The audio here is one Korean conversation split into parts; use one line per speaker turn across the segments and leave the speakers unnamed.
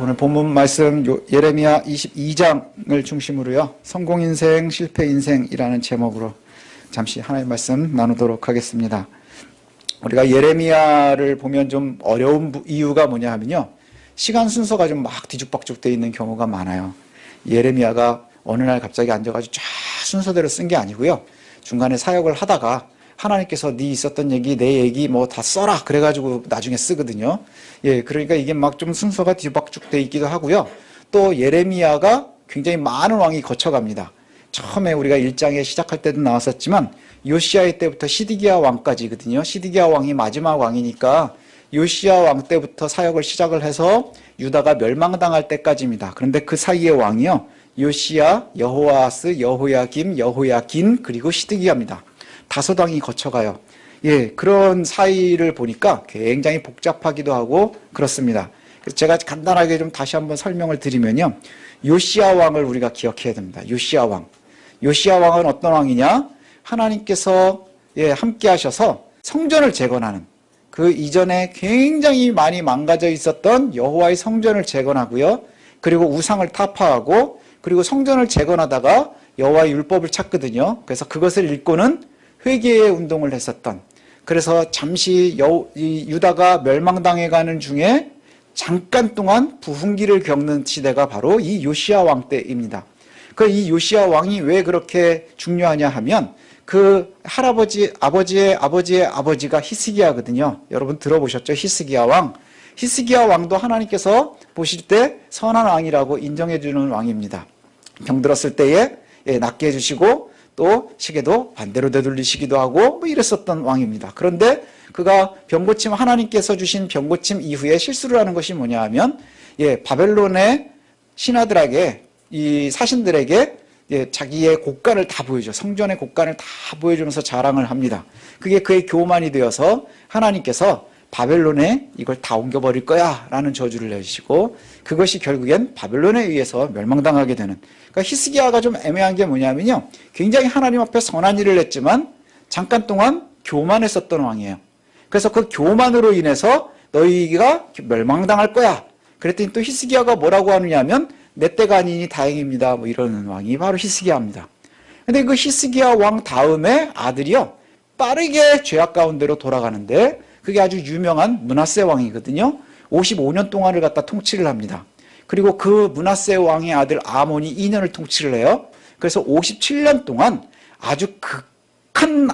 오늘 본문 말씀 요- 예레미야 22장을 중심으로요. 성공 인생, 실패 인생이라는 제목으로 잠시 하나의 말씀 나누도록 하겠습니다. 우리가 예레미야를 보면 좀 어려운 부- 이유가 뭐냐 하면요. 시간 순서가 좀 막 뒤죽박죽 돼 있는 경우가 많아요. 예레미야가 어느 날 갑자기 앉아가지고 쫙 순서대로 쓴 게 아니고요. 중간에 사역을 하다가 하나님께서 네 있었던 얘기, 내 얘기 뭐 다 써라 그래가지고 나중에 쓰거든요. 예, 그러니까 이게 막 좀 순서가 뒤죽박죽 돼 있기도 하고요. 또 예레미야가 굉장히 많은 왕이 거쳐갑니다. 처음에 우리가 1장에 시작할 때도 나왔었지만 요시아의 때부터 시디기야 왕까지거든요. 시디기야 왕이 마지막 왕이니까 요시아 왕 때부터 사역을 시작을 해서 유다가 멸망당할 때까지입니다. 그런데 그 사이의 왕이요. 요시아, 여호아스, 여호야김, 여호야긴 그리고 시드기야입니다. 다섯 왕이 거쳐가요. 예, 그런 사이를 보니까 굉장히 복잡하기도 하고 그렇습니다. 제가 간단하게 좀 다시 한번 설명을 드리면요. 요시아 왕을 우리가 기억해야 됩니다. 요시아 왕. 요시아 왕은 어떤 왕이냐? 하나님께서 예, 함께 하셔서 성전을 재건하는 그 이전에 굉장히 많이 망가져 있었던 여호와의 성전을 재건하고요. 그리고 우상을 타파하고 그리고 성전을 재건하다가 여호와의 율법을 찾거든요. 그래서 그것을 읽고는 회개의 운동을 했었던 그래서 잠시 여, 이 유다가 멸망당해 가는 중에 잠깐 동안 부흥기를 겪는 시대가 바로 이 요시아 왕 때입니다. 그 이 요시아 왕이 왜 그렇게 중요하냐 하면 그 할아버지 아버지의 아버지의 아버지가 히스기야거든요. 여러분 들어보셨죠? 히스기야 왕. 히스기야 왕도 하나님께서 보실 때 선한 왕이라고 인정해 주는 왕입니다. 병들었을 때에 예, 낫게 해주시고 또 시계도 반대로 되돌리시기도 하고 뭐 이랬었던 왕입니다. 그런데 그가 병고침 하나님께서 주신 병고침 이후에 실수를 하는 것이 뭐냐 하면 예, 바벨론의 신하들에게 이 사신들에게 예, 자기의 곡간을 다 보여줘. 성전의 곡간을 다 보여주면서 자랑을 합니다. 그게 그의 교만이 되어서 하나님께서 바벨론에 이걸 다 옮겨버릴 거야 라는 저주를 내시고 그것이 결국엔 바벨론에 의해서 멸망당하게 되는 그러니까 히스기야가 좀 애매한 게 뭐냐면요. 굉장히 하나님 앞에 선한 일을 했지만 잠깐 동안 교만했었던 왕이에요. 그래서 그 교만으로 인해서 너희가 멸망당할 거야. 그랬더니 또 히스기야가 뭐라고 하느냐면 내 때가 아니니 다행입니다. 뭐 이러는 왕이 바로 히스기야입니다. 근데 그 히스기야 왕 다음에 아들이요. 빠르게 죄악 가운데로 돌아가는데 그게 아주 유명한 문하세 왕이거든요. 55년 동안을 갖다 통치를 합니다. 그리고 그 문하세 왕의 아들 아몬이 2년을 통치를 해요. 그래서 57년 동안 아주 극한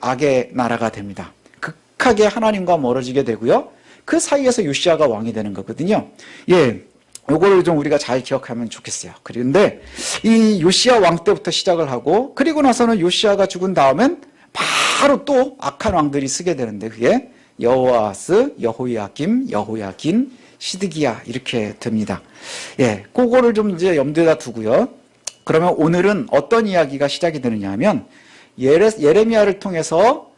악의 나라가 됩니다. 극하게 하나님과 멀어지게 되고요. 그 사이에서 요시아가 왕이 되는 거거든요. 예. 요거를 좀 우리가 잘 기억하면 좋겠어요. 그런데 이 요시아 왕 때부터 시작을 하고 그리고 나서는 요시아가 죽은 다음엔 바로 또 악한 왕들이 쓰게 되는데 그게 여호아스, 여호야김, 여호야긴, 시드기야 이렇게 됩니다. 예, 그거를 좀 이제 염두에다 두고요. 그러면 오늘은 어떤 이야기가 시작이 되느냐 하면 예레, 예레미야를 통해서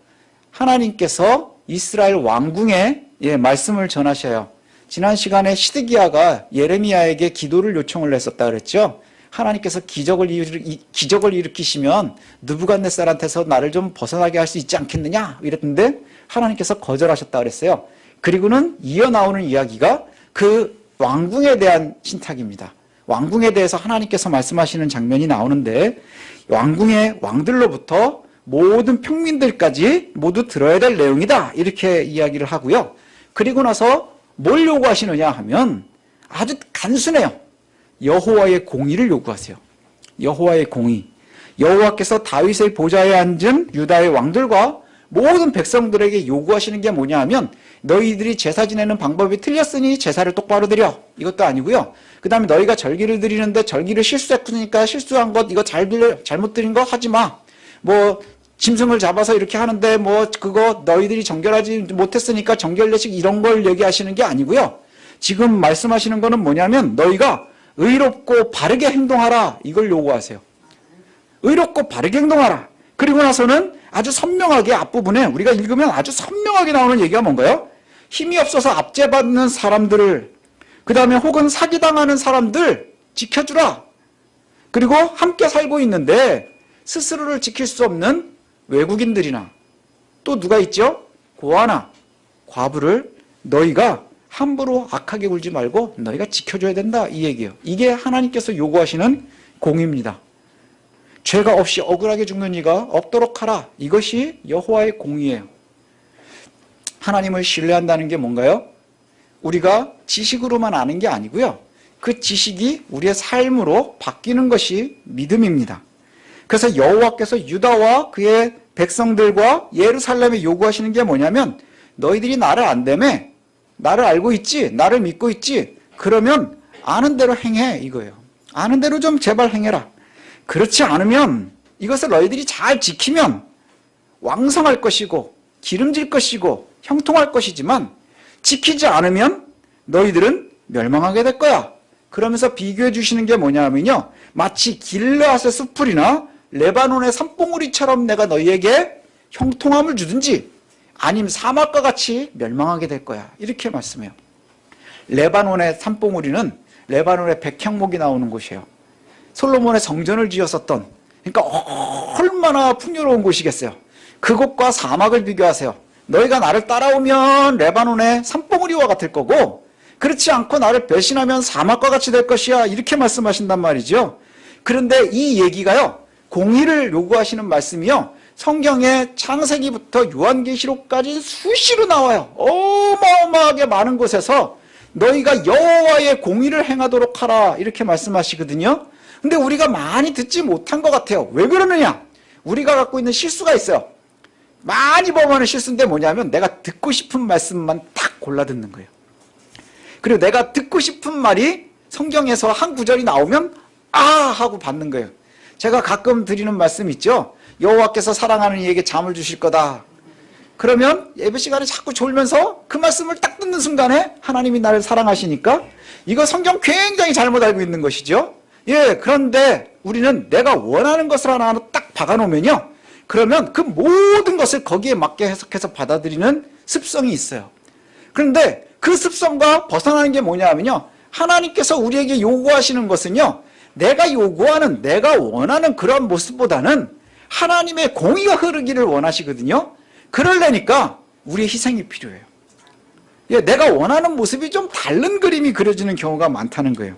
하나님께서 이스라엘 왕궁에 예, 말씀을 전하셔요. 지난 시간에 시드기야가 예레미야에게 기도를 요청을 했었다 그랬죠. 하나님께서 기적을 일으, 기적을 일으키시면 느부갓네살한테서 나를 좀 벗어나게 할 수 있지 않겠느냐 이랬는데 하나님께서 거절하셨다 그랬어요. 그리고는 이어 나오는 이야기가 그 왕궁에 대한 신탁입니다. 왕궁에 대해서 하나님께서 말씀하시는 장면이 나오는데 왕궁의 왕들로부터 모든 평민들까지 모두 들어야 될 내용이다 이렇게 이야기를 하고요. 그리고 나서 뭘 요구하시느냐 하면 아주 단순해요. 여호와의 공의를 요구하세요. 여호와의 공의. 여호와께서 다윗의 보좌에 앉은 유다의 왕들과 모든 백성들에게 요구하시는 게 뭐냐 하면 너희들이 제사 지내는 방법이 틀렸으니 제사를 똑바로 드려. 이것도 아니고요. 그 다음에 너희가 절기를 드리는데 절기를 실수했으니까 실수한 것 이거 잘 빌려, 잘못 드린 거 하지 마. 뭐 짐승을 잡아서 이렇게 하는데 뭐 그거 너희들이 정결하지 못했으니까 정결례식 이런 걸 얘기하시는 게 아니고요. 지금 말씀하시는 거는 뭐냐면 너희가 의롭고 바르게 행동하라 이걸 요구하세요. 의롭고 바르게 행동하라. 그리고 나서는 아주 선명하게 앞부분에 우리가 읽으면 아주 선명하게 나오는 얘기가 뭔가요? 힘이 없어서 압제받는 사람들을 그 다음에 혹은 사기당하는 사람들 지켜주라. 그리고 함께 살고 있는데 스스로를 지킬 수 없는 외국인들이나 또 누가 있죠? 고아나 과부를 너희가 함부로 악하게 굴지 말고 너희가 지켜줘야 된다 이 얘기예요. 이게 하나님께서 요구하시는 공입니다. 죄가 없이 억울하게 죽는 이가 없도록 하라. 이것이 여호와의 공이에요. 하나님을 신뢰한다는 게 뭔가요? 우리가 지식으로만 아는 게 아니고요. 그 지식이 우리의 삶으로 바뀌는 것이 믿음입니다. 그래서 여호와께서 유다와 그의 백성들과 예루살렘에 요구하시는 게 뭐냐면 너희들이 나를 안다며 나를 알고 있지 나를 믿고 있지 그러면 아는 대로 행해 이거예요. 아는 대로 좀 제발 행해라. 그렇지 않으면 이것을 너희들이 잘 지키면 왕성할 것이고 기름질 것이고 형통할 것이지만 지키지 않으면 너희들은 멸망하게 될 거야. 그러면서 비교해 주시는 게 뭐냐면요. 마치 길르앗의 숲풀이나 레바논의 산봉우리처럼 내가 너희에게 형통함을 주든지 아님 사막과 같이 멸망하게 될 거야. 이렇게 말씀해요. 레바논의 산봉우리는 레바논의 백향목이 나오는 곳이에요. 솔로몬의 성전을 지었었던 그러니까 얼마나 풍요로운 곳이겠어요. 그곳과 사막을 비교하세요. 너희가 나를 따라오면 레바논의 산봉우리와 같을 거고 그렇지 않고 나를 배신하면 사막과 같이 될 것이야. 이렇게 말씀하신단 말이죠. 그런데 이 얘기가요. 공의를 요구하시는 말씀이요. 성경의 창세기부터 요한계시록까지 수시로 나와요. 어마어마하게 많은 곳에서 너희가 여호와의 공의를 행하도록 하라 이렇게 말씀하시거든요. 근데 우리가 많이 듣지 못한 것 같아요. 왜 그러느냐? 우리가 갖고 있는 실수가 있어요. 많이 범하는 실수인데 뭐냐면 내가 듣고 싶은 말씀만 딱 골라 듣는 거예요. 그리고 내가 듣고 싶은 말이 성경에서 한 구절이 나오면 아 하고 받는 거예요. 제가 가끔 드리는 말씀 있죠. 여호와께서 사랑하는 이에게 잠을 주실 거다. 그러면 예배 시간에 자꾸 졸면서 그 말씀을 딱 듣는 순간에 하나님이 나를 사랑하시니까 이거 성경 굉장히 잘못 알고 있는 것이죠. 예, 그런데 우리는 내가 원하는 것을 하나 딱 박아놓으면요. 그러면 그 모든 것을 거기에 맞게 해석해서 받아들이는 습성이 있어요. 그런데 그 습성과 벗어나는 게 뭐냐 하면요. 하나님께서 우리에게 요구하시는 것은요. 내가 요구하는, 내가 원하는 그런 모습보다는 하나님의 공의가 흐르기를 원하시거든요. 그러려니까 우리의 희생이 필요해요. 예, 내가 원하는 모습이 좀 다른 그림이 그려지는 경우가 많다는 거예요.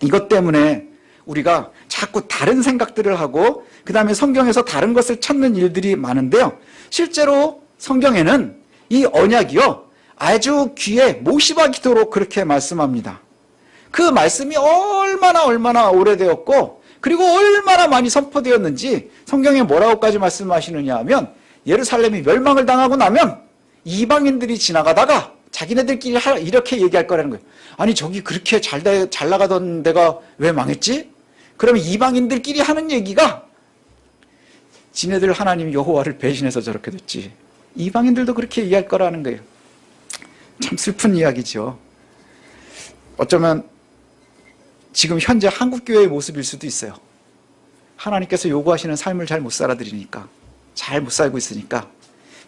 이것 때문에 우리가 자꾸 다른 생각들을 하고 그 다음에 성경에서 다른 것을 찾는 일들이 많은데요. 실제로 성경에는 이 언약이요. 아주 귀에 못이 박히도록 그렇게 말씀합니다. 그 말씀이 얼마나 얼마나 오래되었고 그리고 얼마나 많이 선포되었는지 성경에 뭐라고까지 말씀하시느냐 하면 예루살렘이 멸망을 당하고 나면 이방인들이 지나가다가 자기네들끼리 이렇게 얘기할 거라는 거예요. 아니 저기 그렇게 잘, 잘 나가던 데가 왜 망했지? 그러면 이방인들끼리 하는 얘기가 지네들 하나님 여호와를 배신해서 저렇게 됐지. 이방인들도 그렇게 얘기할 거라는 거예요. 참 슬픈 이야기죠. 어쩌면 지금 현재 한국교회의 모습일 수도 있어요. 하나님께서 요구하시는 삶을 잘 못 살아들이니까, 잘 못 살고 있으니까,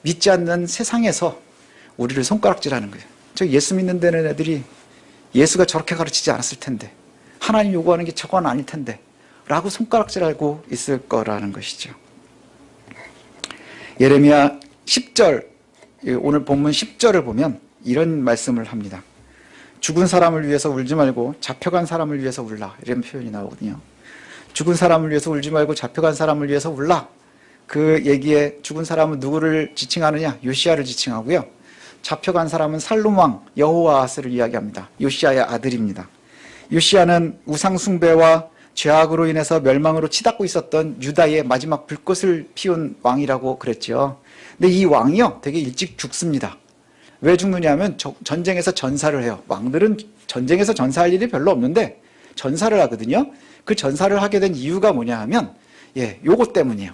믿지 않는 세상에서 우리를 손가락질하는 거예요. 저 예수 믿는 데는 애들이 예수가 저렇게 가르치지 않았을 텐데, 하나님 요구하는 게 저건 아닐 텐데, 라고 손가락질하고 있을 거라는 것이죠. 예레미야 10절, 오늘 본문 10절을 보면 이런 말씀을 합니다. 죽은 사람을 위해서 울지 말고 잡혀간 사람을 위해서 울라. 이런 표현이 나오거든요. 죽은 사람을 위해서 울지 말고 잡혀간 사람을 위해서 울라. 그 얘기에 죽은 사람은 누구를 지칭하느냐? 요시아를 지칭하고요. 잡혀간 사람은 살룸왕 여호와스를 이야기합니다. 요시아의 아들입니다. 요시아는 우상 숭배와 죄악으로 인해서 멸망으로 치닫고 있었던 유다의 마지막 불꽃을 피운 왕이라고 그랬죠. 근데 이 왕이요, 되게 일찍 죽습니다. 왜 죽느냐면 전쟁에서 전사를 해요. 왕들은 전쟁에서 전사할 일이 별로 없는데 전사를 하거든요. 그 전사를 하게 된 이유가 뭐냐 하면 예, 요것 때문이에요.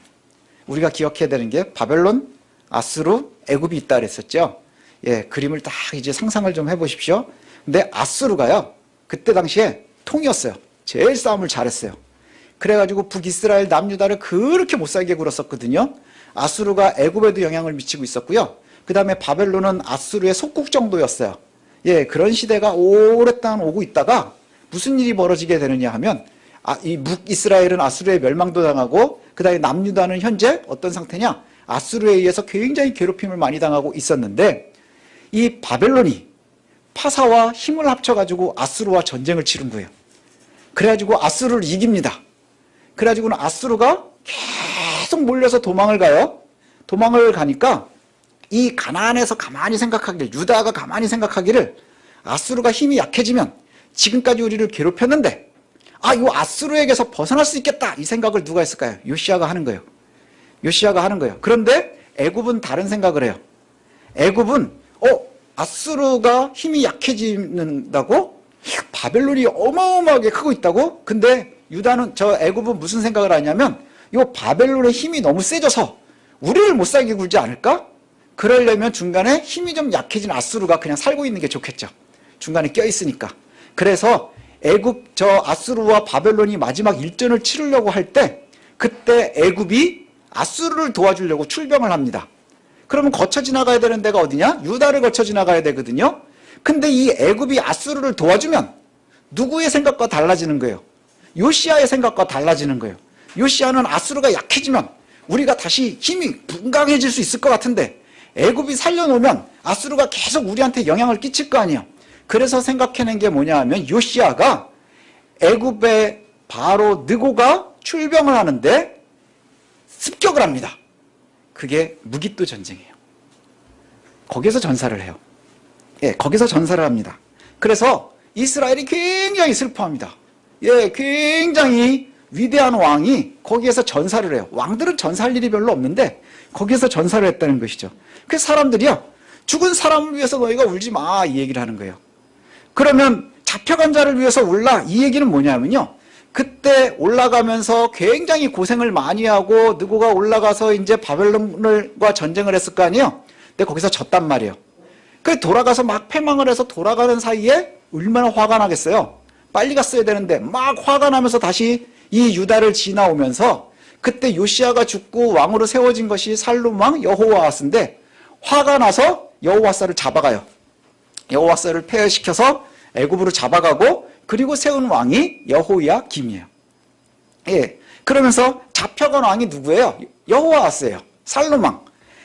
우리가 기억해야 되는 게 바벨론, 아수르, 애굽이 있다 그랬었죠. 예, 그림을 딱 이제 상상을 좀 해보십시오. 근데 아수르가요, 그때 당시에 통이었어요. 제일 싸움을 잘했어요. 그래가지고 북이스라엘 남유다를 그렇게 못살게 굴었었거든요. 아수르가 애굽에도 영향을 미치고 있었고요. 그 다음에 바벨론은 아수르의 속국 정도였어요. 예, 그런 시대가 오랫동안 오고 있다가 무슨 일이 벌어지게 되느냐 하면 아, 이 북이스라엘은 아수르의 멸망도 당하고 그 다음에 남유다는 현재 어떤 상태냐? 아수르에 의해서 굉장히 괴롭힘을 많이 당하고 있었는데 이 바벨론이 파사와 힘을 합쳐가지고 아수르와 전쟁을 치른 거예요. 그래가지고 아수르를 이깁니다. 그래가지고는 아수르가 계속 몰려서 도망을 가요. 도망을 가니까 이 가나안에서 가만히 생각하기를 유다가 가만히 생각하기를 아수르가 힘이 약해지면 지금까지 우리를 괴롭혔는데 아 이거 아수르에게서 벗어날 수 있겠다 이 생각을 누가 했을까요? 요시아가 하는 거예요. 요시아가 하는 거예요. 그런데 애굽은 다른 생각을 해요. 애굽은 어 아수르가 힘이 약해진다고 바벨론이 어마어마하게 크고 있다고? 근데 유다는 저 애굽은 무슨 생각을 하냐면 이 바벨론의 힘이 너무 세져서 우리를 못 살게 굴지 않을까? 그러려면 중간에 힘이 좀 약해진 아수르가 그냥 살고 있는 게 좋겠죠. 중간에 껴 있으니까. 그래서 애굽 저 아수르와 바벨론이 마지막 일전을 치르려고 할 때 그때 애굽이 아수르를 도와주려고 출병을 합니다. 그러면 거쳐 지나가야 되는 데가 어디냐? 유다를 거쳐 지나가야 되거든요. 근데 이 애굽이 아수르를 도와주면 누구의 생각과 달라지는 거예요? 요시아의 생각과 달라지는 거예요. 요시아는 아수르가 약해지면 우리가 다시 힘이 분강해질 수 있을 것 같은데 애굽이 살려놓으면 아수르가 계속 우리한테 영향을 끼칠 거 아니에요. 그래서 생각해낸 게 뭐냐 하면 요시아가 애굽의 바로 느고가 출병을 하는데 습격을 합니다. 그게 무기또 전쟁이에요. 거기서 전사를 해요. 예, 거기서 전사를 합니다. 그래서 이스라엘이 굉장히 슬퍼합니다. 예, 굉장히 위대한 왕이 거기에서 전사를 해요. 왕들은 전사할 일이 별로 없는데 거기에서 전사를 했다는 것이죠. 그 사람들이요. 죽은 사람을 위해서 너희가 울지 마. 이 얘기를 하는 거예요. 그러면 잡혀간 자를 위해서 울라. 이 얘기는 뭐냐면요. 그때 올라가면서 굉장히 고생을 많이 하고 누구가 올라가서 이제 바벨론과 전쟁을 했을 거 아니에요. 근데 거기서 졌단 말이에요. 그 돌아가서 막 패망을 해서 돌아가는 사이에 얼마나 화가 나겠어요. 빨리 갔어야 되는데 막 화가 나면서 다시 이 유다를 지나오면서 그때 요시아가 죽고 왕으로 세워진 것이 살룸 왕 여호와스인데 화가 나서 여호와스를 잡아가요. 여호와스를 폐허시켜서 애굽으로 잡아가고 그리고 세운 왕이 여호야 김이에요. 예. 그러면서 잡혀간 왕이 누구예요? 여호와스예요. 살룸왕.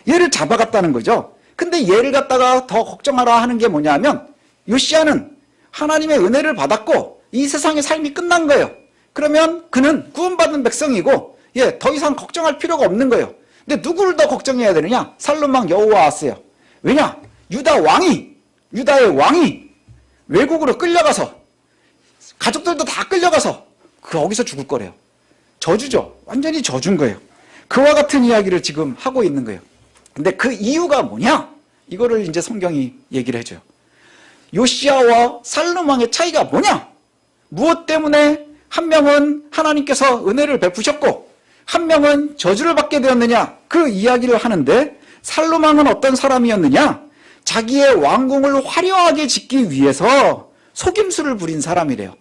얘를 잡아갔다는 거죠. 근데 얘를 갖다가 더 걱정하라 하는 게 뭐냐면 요시아는 하나님의 은혜를 받았고 이 세상의 삶이 끝난 거예요. 그러면 그는 구원받은 백성이고 예, 더 이상 걱정할 필요가 없는 거예요. 근데 누구를 더 걱정해야 되느냐? 살룸왕 여호와스예요. 왜냐? 유다 왕이 유다의 왕이 외국으로 끌려가서 가족들도 다 끌려가서 거기서 죽을 거래요. 저주죠. 완전히 저준 거예요. 그와 같은 이야기를 지금 하고 있는 거예요. 근데 그 이유가 뭐냐? 이거를 이제 성경이 얘기를 해줘요. 요시아와 살룸왕의 차이가 뭐냐? 무엇 때문에 한 명은 하나님께서 은혜를 베푸셨고 한 명은 저주를 받게 되었느냐? 그 이야기를 하는데 살룸왕은 어떤 사람이었느냐? 자기의 왕궁을 화려하게 짓기 위해서 속임수를 부린 사람이래요.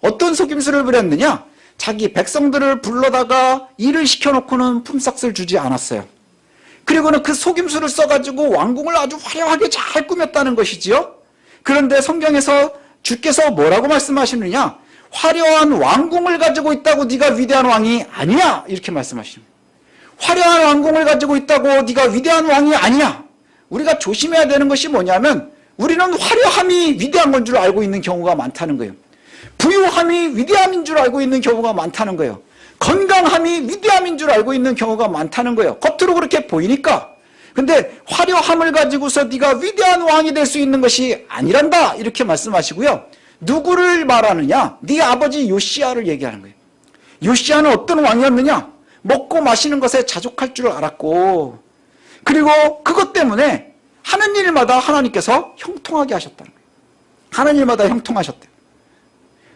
어떤 속임수를 부렸느냐? 자기 백성들을 불러다가 일을 시켜놓고는 품삯을 주지 않았어요. 그리고는 그 속임수를 써가지고 왕궁을 아주 화려하게 잘 꾸몄다는 것이지요. 그런데 성경에서 주께서 뭐라고 말씀하시느냐? 화려한 왕궁을 가지고 있다고 네가 위대한 왕이 아니야 이렇게 말씀하십니다. 화려한 왕궁을 가지고 있다고 네가 위대한 왕이 아니야. 우리가 조심해야 되는 것이 뭐냐면 우리는 화려함이 위대한 건 줄 알고 있는 경우가 많다는 거예요. 부유함이 위대함인 줄 알고 있는 경우가 많다는 거예요. 건강함이 위대함인 줄 알고 있는 경우가 많다는 거예요. 겉으로 그렇게 보이니까. 근데 화려함을 가지고서 네가 위대한 왕이 될 수 있는 것이 아니란다. 이렇게 말씀하시고요. 누구를 말하느냐? 네 아버지 요시아를 얘기하는 거예요. 요시아는 어떤 왕이었느냐? 먹고 마시는 것에 자족할 줄 알았고 그리고 그것 때문에 하는 일마다 하나님께서 형통하게 하셨다는 거예요. 하는 일마다 형통하셨대요.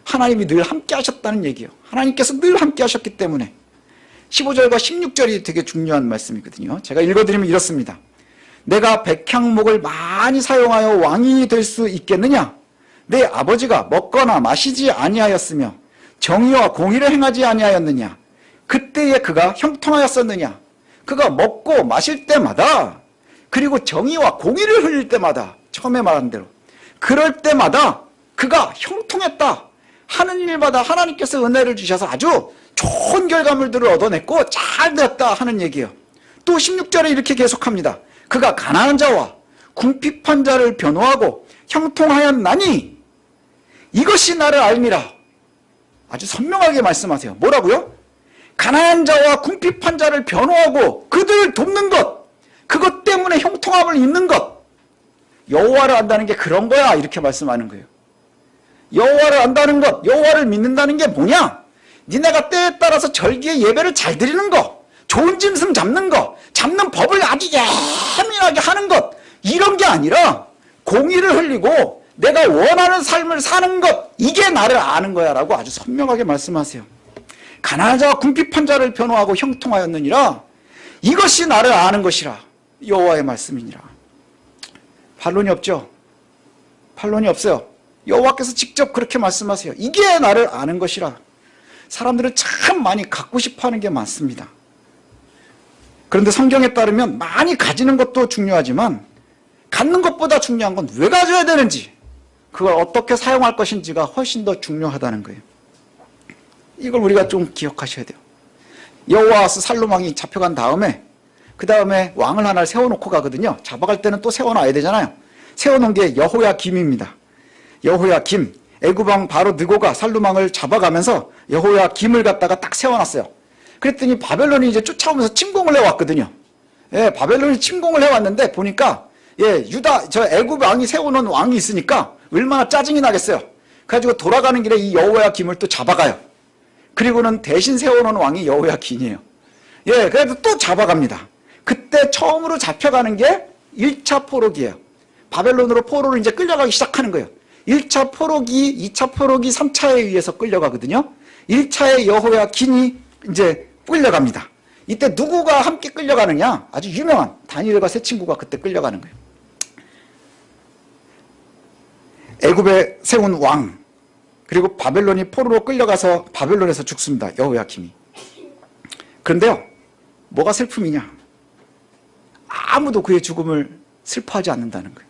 하나님이 늘 함께 하셨다는 얘기예요. 하나님께서 늘 함께 하셨기 때문에 15절과 16절이 되게 중요한 말씀이거든요. 제가 읽어드리면 이렇습니다. 내가 백향목을 많이 사용하여 왕이 될 수 있겠느냐? 내 아버지가 먹거나 마시지 아니하였으며 정의와 공의를 행하지 아니하였느냐? 그때에 그가 형통하였었느냐? 그가 먹고 마실 때마다 그리고 정의와 공의를 흘릴 때마다 처음에 말한 대로 그럴 때마다 그가 형통했다. 하는 일마다 하나님께서 은혜를 주셔서 아주 좋은 결과물들을 얻어냈고 잘 됐다 하는 얘기예요. 또 16절에 이렇게 계속합니다. 그가 가난한 자와 궁핍한 자를 변호하고 형통하였나니 이것이 나를 알미라. 아주 선명하게 말씀하세요. 뭐라고요? 가난한 자와 궁핍한 자를 변호하고 그들을 돕는 것, 그것 때문에 형통함을 입는 것, 여호와를 안다는 게 그런 거야 이렇게 말씀하는 거예요. 여호와를 안다는 것, 여호와를 믿는다는 게 뭐냐? 니네가 때에 따라서 절기의 예배를 잘 드리는 거, 좋은 짐승 잡는 거, 잡는 법을 아주 예민하게 하는 것, 이런 게 아니라 공의를 흘리고 내가 원하는 삶을 사는 것, 이게 나를 아는 거야 라고 아주 선명하게 말씀하세요. 가난한 자와 궁핍한 자를 변호하고 형통하였느니라. 이것이 나를 아는 것이라. 여호와의 말씀이니라. 반론이 없죠? 반론이 없어요. 여호와께서 직접 그렇게 말씀하세요. 이게 나를 아는 것이라. 사람들은 참 많이 갖고 싶어 하는 게 많습니다. 그런데 성경에 따르면 많이 가지는 것도 중요하지만 갖는 것보다 중요한 건 왜 가져야 되는지 그걸 어떻게 사용할 것인지가 훨씬 더 중요하다는 거예요. 이걸 우리가 좀 기억하셔야 돼요. 여호와스 살로망이 잡혀간 다음에 그 다음에 왕을 하나 세워놓고 가거든요. 잡아갈 때는 또 세워놔야 되잖아요. 세워놓은 게 여호야 김입니다. 여호야 김 애구방 바로 느고가 살루망을 잡아가면서 여호야 김을 갖다가 딱 세워놨어요. 그랬더니 바벨론이 이제 쫓아오면서 침공을 해왔거든요. 예, 바벨론이 침공을 해왔는데 보니까 예, 유다 저 애굽 왕이 세워놓은 왕이 있으니까 얼마나 짜증이 나겠어요. 그래가지고 돌아가는 길에 이 여호야 김을 또 잡아가요. 그리고는 대신 세워놓은 왕이 여호야 긴이에요. 예, 그래도 또 잡아갑니다. 그때 처음으로 잡혀가는 게 1차 포로기예요. 바벨론으로 포로로 이제 끌려가기 시작하는 거예요. 1차 포로기, 2차 포로기, 3차에 의해서 끌려가거든요. 1차에 여호야 긴이 이제 끌려갑니다. 이때 누구가 함께 끌려가느냐? 아주 유명한 다니엘과 세 친구가 그때 끌려가는 거예요. 애굽에 세운 왕 그리고 바벨론이 포로로 끌려가서 바벨론에서 죽습니다. 여호야김이. 그런데요. 뭐가 슬픔이냐? 아무도 그의 죽음을 슬퍼하지 않는다는 거예요.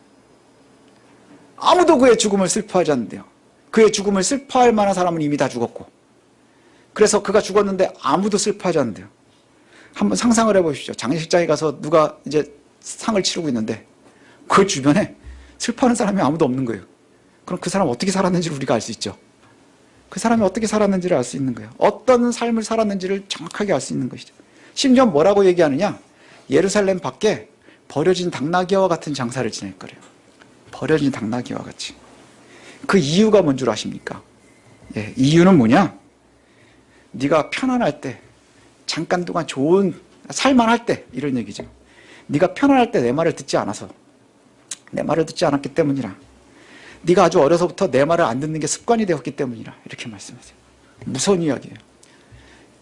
아무도 그의 죽음을 슬퍼하지 않는데요. 그의 죽음을 슬퍼할 만한 사람은 이미 다 죽었고 그래서 그가 죽었는데 아무도 슬퍼하지 않는데요. 한번 상상을 해보십시오. 장례식장에 가서 누가 이제 상을 치르고 있는데 그 주변에 슬퍼하는 사람이 아무도 없는 거예요. 그럼 그 사람 어떻게 살았는지를 우리가 알 수 있죠. 그 사람이 어떻게 살았는지를 알 수 있는 거예요. 어떤 삶을 살았는지를 정확하게 알 수 있는 것이죠. 심지어 뭐라고 얘기하느냐? 예루살렘 밖에 버려진 당나귀와 같은 장사를 지낼 거래요. 버려진 당나귀와 같이. 그 이유가 뭔 줄 아십니까? 예, 이유는 뭐냐? 네가 편안할 때, 잠깐 동안 좋은 살만할 때 이런 얘기죠. 네가 편안할 때 내 말을 듣지 않아서 내 말을 듣지 않았기 때문이라. 네가 아주 어려서부터 내 말을 안 듣는 게 습관이 되었기 때문이라 이렇게 말씀하세요. 무서운 이야기예요.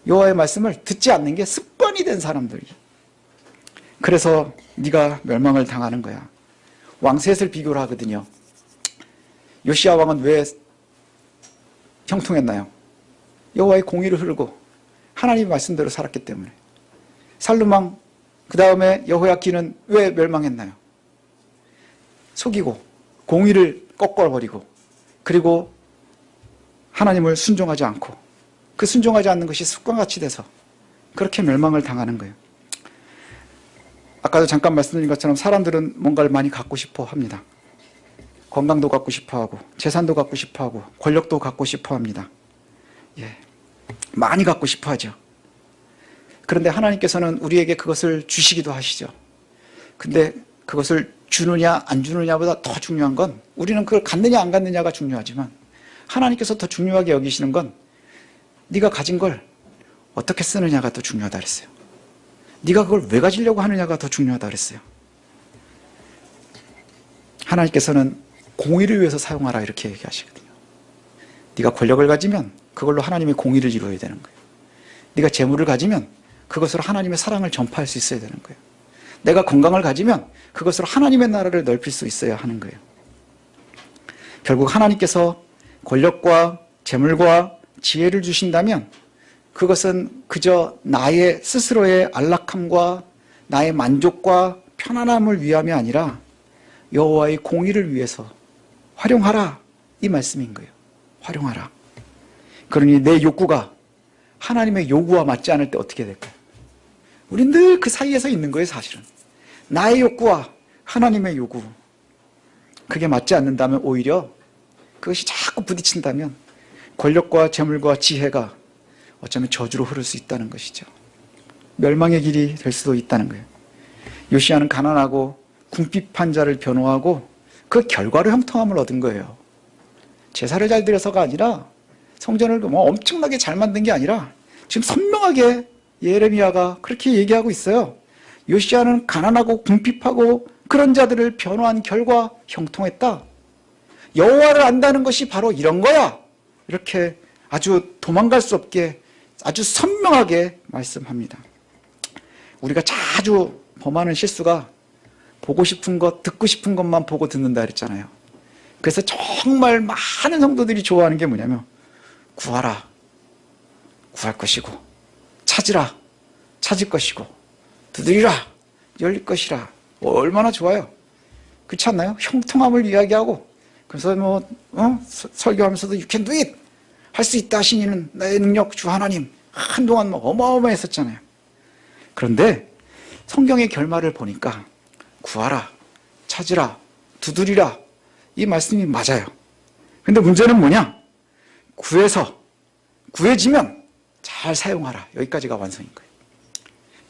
여호와의 말씀을 듣지 않는 게 습관이 된 사람들이. 그래서 네가 멸망을 당하는 거야. 왕셋을 비교를 하거든요. 요시아 왕은 왜 형통했나요? 여호와의 공의를 흐르고 하나님 말씀대로 살았기 때문에. 살루망 그 다음에 여호야키는 왜 멸망했나요? 속이고 공의를 꺾어버리고 그리고 하나님을 순종하지 않고 그 순종하지 않는 것이 습관같이 돼서 그렇게 멸망을 당하는 거예요. 아까도 잠깐 말씀드린 것처럼 사람들은 뭔가를 많이 갖고 싶어 합니다. 건강도 갖고 싶어 하고, 재산도 갖고 싶어 하고, 권력도 갖고 싶어 합니다. 예. 많이 갖고 싶어 하죠. 그런데 하나님께서는 우리에게 그것을 주시기도 하시죠. 근데 그것을 주느냐 안 주느냐보다 더 중요한 건 우리는 그걸 갖느냐 안 갖느냐가 중요하지만 하나님께서 더 중요하게 여기시는 건 네가 가진 걸 어떻게 쓰느냐가 더 중요하다 그랬어요. 네가 그걸 왜 가지려고 하느냐가 더 중요하다 그랬어요. 하나님께서는 공의를 위해서 사용하라 이렇게 얘기하시거든요. 네가 권력을 가지면 그걸로 하나님의 공의를 이루어야 되는 거예요. 네가 재물을 가지면 그것으로 하나님의 사랑을 전파할 수 있어야 되는 거예요. 내가 건강을 가지면 그것으로 하나님의 나라를 넓힐 수 있어야 하는 거예요. 결국 하나님께서 권력과 재물과 지혜를 주신다면 그것은 그저 나의 스스로의 안락함과 나의 만족과 편안함을 위함이 아니라 여호와의 공의를 위해서 활용하라 이 말씀인 거예요. 활용하라. 그러니 내 욕구가 하나님의 요구와 맞지 않을 때 어떻게 될까요? 우린 늘 그 사이에서 있는 거예요, 사실은. 나의 욕구와 하나님의 요구. 그게 맞지 않는다면 오히려 그것이 자꾸 부딪힌다면 권력과 재물과 지혜가 어쩌면 저주로 흐를 수 있다는 것이죠. 멸망의 길이 될 수도 있다는 거예요. 요시아는 가난하고 궁핍한 자를 변호하고 그 결과로 형통함을 얻은 거예요. 제사를 잘 드려서가 아니라 성전을 뭐 엄청나게 잘 만든 게 아니라 지금 선명하게 예레미야가 그렇게 얘기하고 있어요. 요시아는 가난하고 궁핍하고 그런 자들을 변호한 결과 형통했다. 여호와를 안다는 것이 바로 이런 거야. 이렇게 아주 도망갈 수 없게 아주 선명하게 말씀합니다. 우리가 자주 범하는 실수가 보고 싶은 것, 듣고 싶은 것만 보고 듣는다 그랬잖아요. 그래서 정말 많은 성도들이 좋아하는 게 뭐냐면 구하라, 구할 것이고 찾으라, 찾을 것이고 두드리라, 열릴 것이라 얼마나 좋아요. 그렇지 않나요? 형통함을 이야기하고 그래서 뭐 어? 서- 설교하면서도 you can do it 할 수 있다 하시니는 나의 능력 주 하나님 한동안 뭐 어마어마했었잖아요. 그런데 성경의 결말을 보니까 구하라, 찾으라, 두드리라 이 말씀이 맞아요. 근데 문제는 뭐냐? 구해서 구해지면 잘 사용하라. 여기까지가 완성인 거예요.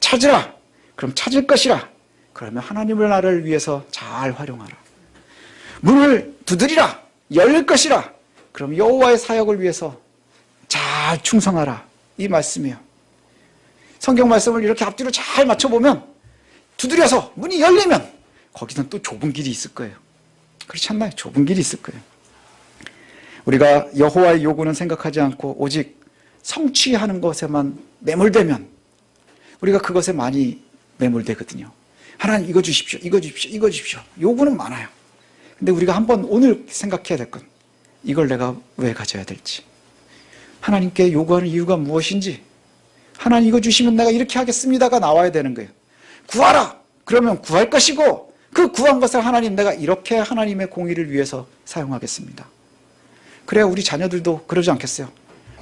찾으라. 그럼 찾을 것이라. 그러면 하나님을 나를 위해서 잘 활용하라. 문을 두드리라. 열릴 것이라. 그럼 여호와의 사역을 위해서 잘 충성하라. 이 말씀이에요. 성경 말씀을 이렇게 앞뒤로 잘 맞춰보면 두드려서 문이 열리면 거기는 또 좁은 길이 있을 거예요. 그렇지 않나요? 좁은 길이 있을 거예요. 우리가 여호와의 요구는 생각하지 않고 오직 성취하는 것에만 매몰되면 우리가 그것에 많이 매몰되거든요. 하나님 이거 주십시오. 이거 주십시오. 이거 주십시오. 요구는 많아요. 근데 우리가 한번 오늘 생각해야 될 건 이걸 내가 왜 가져야 될지. 하나님께 요구하는 이유가 무엇인지. 하나님 이거 주시면 내가 이렇게 하겠습니다가 나와야 되는 거예요. 구하라! 그러면 구할 것이고 그 구한 것을 하나님 내가 이렇게 하나님의 공의를 위해서 사용하겠습니다. 그래야 우리 자녀들도 그러지 않겠어요?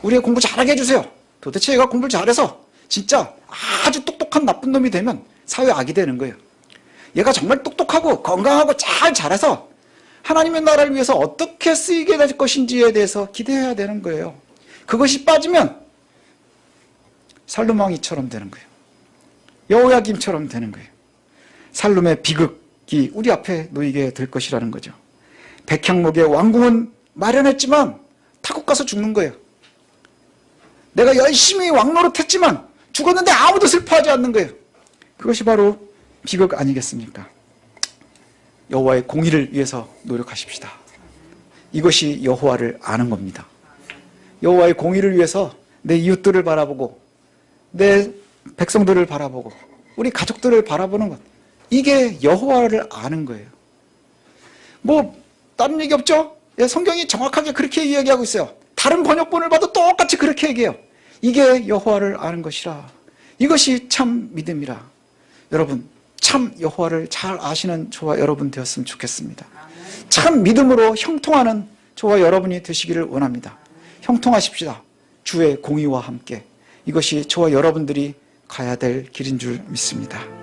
우리 애 공부 잘하게 해주세요. 도대체 얘가 공부를 잘해서 진짜 아주 똑똑한 나쁜 놈이 되면 사회 악이 되는 거예요. 얘가 정말 똑똑하고 건강하고 잘 자라서 하나님의 나라를 위해서 어떻게 쓰이게 될 것인지에 대해서 기대해야 되는 거예요. 그것이 빠지면 살루망이처럼 되는 거예요. 여호야김처럼 되는 거예요. 살룸의 비극이 우리 앞에 놓이게 될 것이라는 거죠. 백향목의 왕궁은 마련했지만 타국 가서 죽는 거예요. 내가 열심히 왕노릇 했지만 죽었는데 아무도 슬퍼하지 않는 거예요. 그것이 바로 비극 아니겠습니까? 여호와의 공의를 위해서 노력하십시다. 이것이 여호와를 아는 겁니다. 여호와의 공의를 위해서 내 이웃들을 바라보고 내 백성들을 바라보고 우리 가족들을 바라보는 것 이게 여호와를 아는 거예요. 뭐 다른 얘기 없죠? 예, 성경이 정확하게 그렇게 이야기하고 있어요. 다른 번역본을 봐도 똑같이 그렇게 얘기해요. 이게 여호와를 아는 것이라. 이것이 참 믿음이라. 여러분, 참 여호와를 잘 아시는 저와 여러분 되었으면 좋겠습니다. 참 믿음으로 형통하는 저와 여러분이 되시기를 원합니다. 형통하십시다. 주의 공의와 함께. 이것이 저와 여러분들이 가야 될 길인 줄 믿습니다.